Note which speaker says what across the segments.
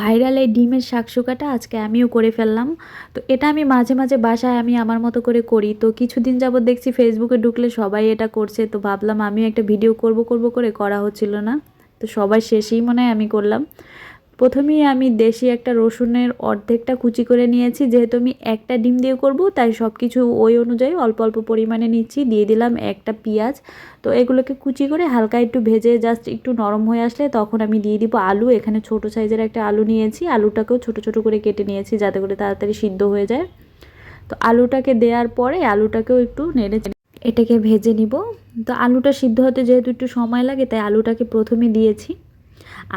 Speaker 1: Viral এই ডিমের শাকশুকাটা আজকে আমিও করে ফেললাম। তো এটা আমি মাঝে মাঝে বাসায় আমি আমার মতো করে করি। তো কিছুদিন যাবৎ দেখছি ফেসবুকে ঢুকলে সবাই এটা করছে। তো ভাবলাম আমিও একটা ভিডিও করব করব করে করা হচ্ছিল না। তো সবাই শেষেই মনে হয় আমি করলাম। প্রথমেই আমি দেশি একটা রসুনের অর্ধেকটা কুচি করে নিয়েছি। যেহেতু আমি একটা ডিম দিয়ে করব, তাই সব কিছু ওই অনুযায়ী অল্প অল্প পরিমাণে নিচ্ছি। দিয়ে দিলাম একটা পেঁয়াজ। তো এগুলোকে কুচি করে হালকা একটু ভেজে জাস্ট একটু নরম হয়ে আসলে তখন আমি দিয়ে দিব আলু। এখানে ছোট সাইজের একটা আলু নিয়েছি। আলুটাকেও ছোট ছোট করে কেটে নিয়েছি যাতে করে তাড়াতাড়ি সিদ্ধ হয়ে যায়। তো আলুটাকে দেওয়ার পরে আলুটাকেও একটু নেড়ে এটাকে ভেজে নিব। তো আলুটা সিদ্ধ হতে যেহেতু একটু সময় লাগে, তাই আলুটাকে প্রথমে দিয়েছি।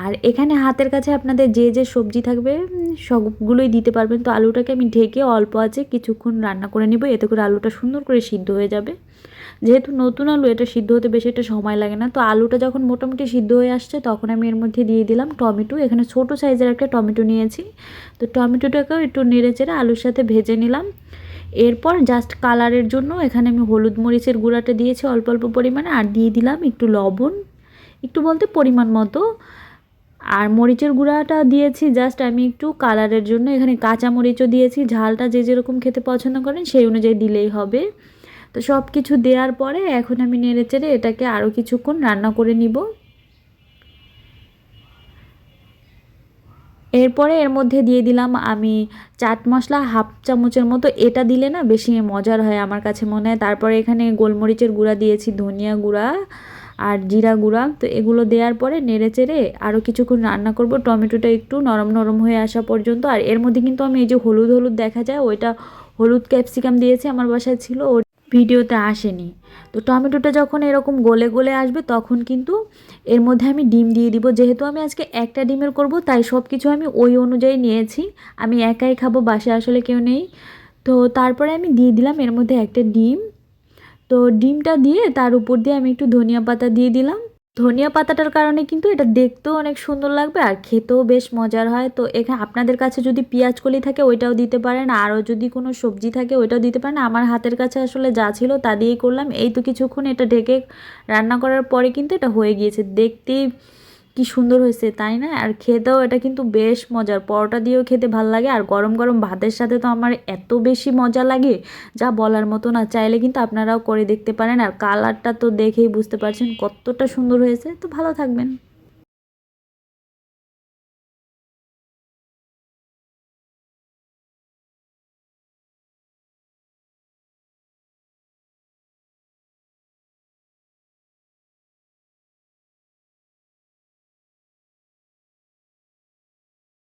Speaker 1: আর এখানে হাতের কাছে আপনাদের যে যে সবজি থাকবে সবগুলোই দিতে পারবেন। তো আলুটাকে আমি ঢেকে অল্প আছে কিছুক্ষণ রান্না করে নিব। এতে করে আলুটা সুন্দর করে সিদ্ধ হয়ে যাবে। যেহেতু নতুন আলু, এটা সিদ্ধ হতে বেশি একটা সময় লাগে না। তো আলুটা যখন মোটামুটি সিদ্ধ হয়ে আসছে, তখন আমি এর মধ্যে দিয়ে দিলাম টমেটো। এখানে ছোট সাইজের একটা টমেটো নিয়েছি। তো টমেটোটাকেও একটু নেড়ে চেড়ে আলুর সাথে ভেজে নিলাম। এরপর জাস্ট কালারের জন্য এখানে আমি হলুদ মরিচের গুঁড়াটা দিয়েছি অল্প অল্প পরিমাণে। আর দিয়ে দিলাম একটু লবণ। একটু বলতে পরিমাণ মতো। আর মরিচের গুঁড়াটা দিয়েছি জাস্ট আমি একটু কালারের জন্য। এখানে কাঁচা মরিচও দিয়েছি, ঝালটা যে যেরকম খেতে পছন্দ করেন সেই অনুযায়ী দিলেই হবে। তো সব কিছু দেওয়ার পরে এখন আমি নেড়ে চেড়ে এটাকে আরও কিছুক্ষণ রান্না করে নিব। এরপরে এর মধ্যে দিয়ে দিলাম আমি চাট মশলা হাফ চামচের মতো। এটা দিলে না বেশি মজার হয় আমার কাছে মনে হয়। তারপরে এখানে গোলমরিচের গুঁড়া দিয়েছি, ধনিয়া গুঁড়া। আর জিরা গুঁড়া। তো এগুলো দেওয়ার পরে নেড়ে চেড়ে আরও কিছুক্ষণ রান্না করব। টমেটোটা একটু নরম নরম হয়ে আসা পর্যন্ত। আর এর মধ্যে কিন্তু আমি এই যে হলুদ হলুদ দেখা যায়, ওইটা হলুদ ক্যাপসিকাম দিয়েছি আমার বাসায় ছিল, ওর ভিডিওতে আসেনি। তো টমেটোটা যখন এরকম গলে গলে আসবে তখন কিন্তু এর মধ্যে আমি ডিম দিয়ে দিব। যেহেতু আমি আজকে একটা ডিমের করব, তাই সব কিছু আমি ওই অনুযায়ী নিয়েছি। আমি একাই খাব বাসে আসলে কেউ নেই। তো তারপরে আমি দিয়ে দিলাম এর মধ্যে একটা ডিম। তো ডিমটা দিয়ে তার উপর দিয়ে আমি একটু ধনিয়া পাতা দিয়ে দিলাম। ধনিয়া পাতাটার কারণে কিন্তু এটা দেখতেও অনেক সুন্দর লাগবে আর খেতেও বেশ মজার হয়। তো এখানে আপনাদের কাছে যদি পেঁয়াজ কলি থাকে ওইটাও দিতে পারেন আরও যদি কোনো সবজি থাকে ওইটাও দিতে পারেন। আমার হাতের কাছে আসলে যা ছিল তা দিয়েই করলাম। এই তো কিছুক্ষণ এটা ঢেকে রান্না করার পরে কিন্তু এটা হয়ে গিয়েছে। দেখতেই কি সুন্দর হয়েছে, তাই না? আর খেতেও এটা কিন্তু বেশ মজার। পরোটা দিয়েও খেতে ভালো লাগে, আর গরম গরম ভাতের সাথে তো আমার এত বেশি মজা লাগে, যা বলার মতো না। চাইলে কিন্তু আপনারাও করে দেখতে পারেন, আর কালারটা তো দেখেই বুঝতে পারছেন কতটা সুন্দর হয়েছে। তো ভালো থাকবেন।